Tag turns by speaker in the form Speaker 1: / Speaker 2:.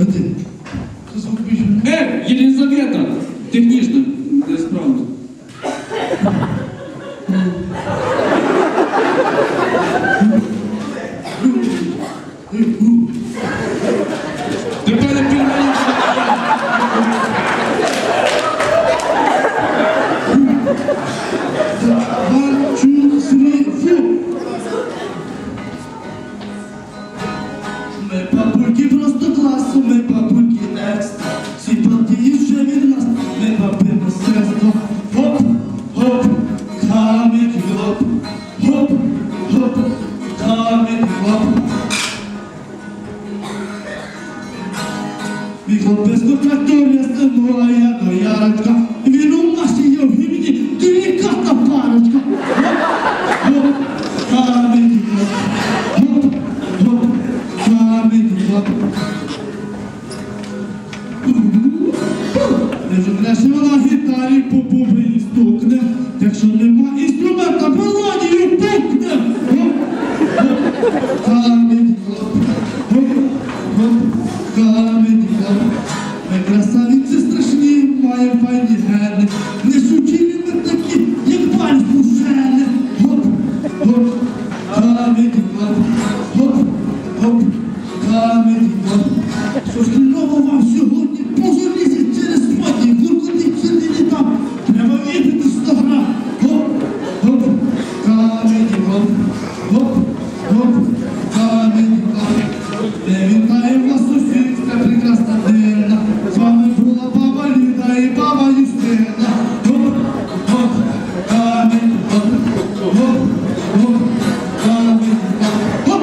Speaker 1: А ти? Це звук більше.
Speaker 2: Е, Єлізавета!
Speaker 1: Three, four. Ми мистецтво. Хоп, хоп, камінь гоп. Хоп, хоп, камінь гоп. Мій хлопець контракторія моя доярочка. Він у нашій Євгенії делікатна парочка. Гоп, камінь гоп. Якщо краще вона гітарі по бубені стукне, якщо нема інструмента, мелодію пукне. Камінь гоп, камінь гоп. Ми красавиці страшні, маємо файні гени. Несучі ми такі, як пальць пушени. Гоп, гоп, камінь гоп. Гоп, гоп, Гоп, гоп, камінь гоп. Де вітає вас сусідська прекрасна дена. З вами була баба Ліда і баба Юстина. Камінь гоп. Гоп, гоп, камінь гоп. Гоп.